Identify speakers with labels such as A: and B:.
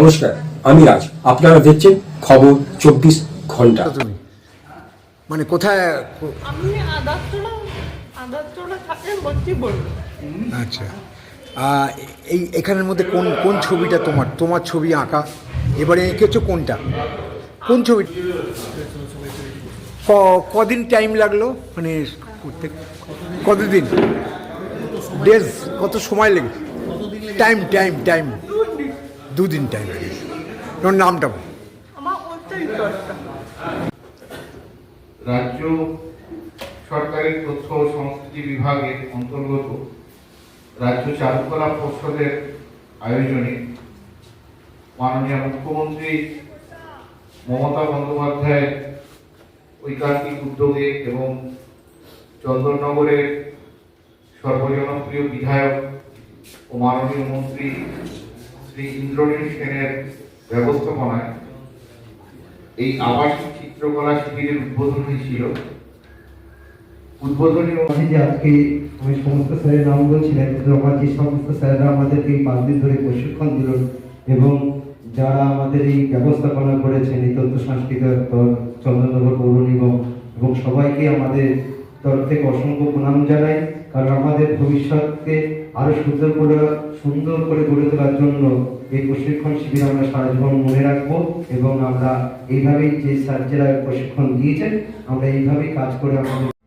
A: নমস্কার আমি রাজ। আপনারা দেখছেন খবর চব্বিশ
B: ঘণ্টা। মানে কোথায়
C: আমি থাকে বলছি বলব
B: আচ্ছা। এই এখানের মধ্যে কোন কোন ছবিটা তোমার? তোমার ছবি আঁকা? এবারে এঁকেছো কোনটা? কোন ছবি? ক- কদিন টাইম লাগল? মানে করতে কতদিন? ডেজ কত সময় লেগে টাইম টাইম টাইম। দুদিন টাইম লেগেছে তোমার নামটা বলো।
C: আমার ওইটাই দরকার
D: রাজ্য সরকারের তথ্য ও সংস্কৃতি বিভাগের অন্তর্গত রাজ্য চারুকলা পর্ষদের আয়োজনে মাননীয় মুখ্যমন্ত্রী মমতা বন্দ্যোপাধ্যায়ের ঐকান্তিক উদ্যোগে এবং চন্দননগরের সর্বজনপ্রিয় বিধায়ক ও মাননীয় মন্ত্রী শ্রী ইন্দ্রনীল সেনের ব্যবস্থাপনায় এই আবাসিক চিত্রকলা শিবিরের উদ্বোধনী ছিল। উদ্বোধনী
E: যে আজকে আমি সমস্ত স্যারের নাম বলছিলেন কিন্তু আমার যে সমস্ত আমাদেরকে এই পাঁচ দিন ধরে প্রশিক্ষণ দিল এবং যারা আমাদের এই ব্যবস্থাপনা করেছেন এই তথ্য সংস্কৃতি চন্দ্রনগর পৌর নিগম এবং সবাইকে আমাদের তরফ থেকে অসংখ্য প্রণাম জানাই, কারণ আমাদের ভবিষ্যৎকে আরও সুন্দর করে সুন্দর করে গড়ে তোলার জন্য এই প্রশিক্ষণ শিবির আমরা সারা জীবন মনে রাখব এবং আমরা এইভাবেই যে স্যার প্রশিক্ষণ দিয়েছেন, আমরা এইভাবেই কাজ করে আমাদের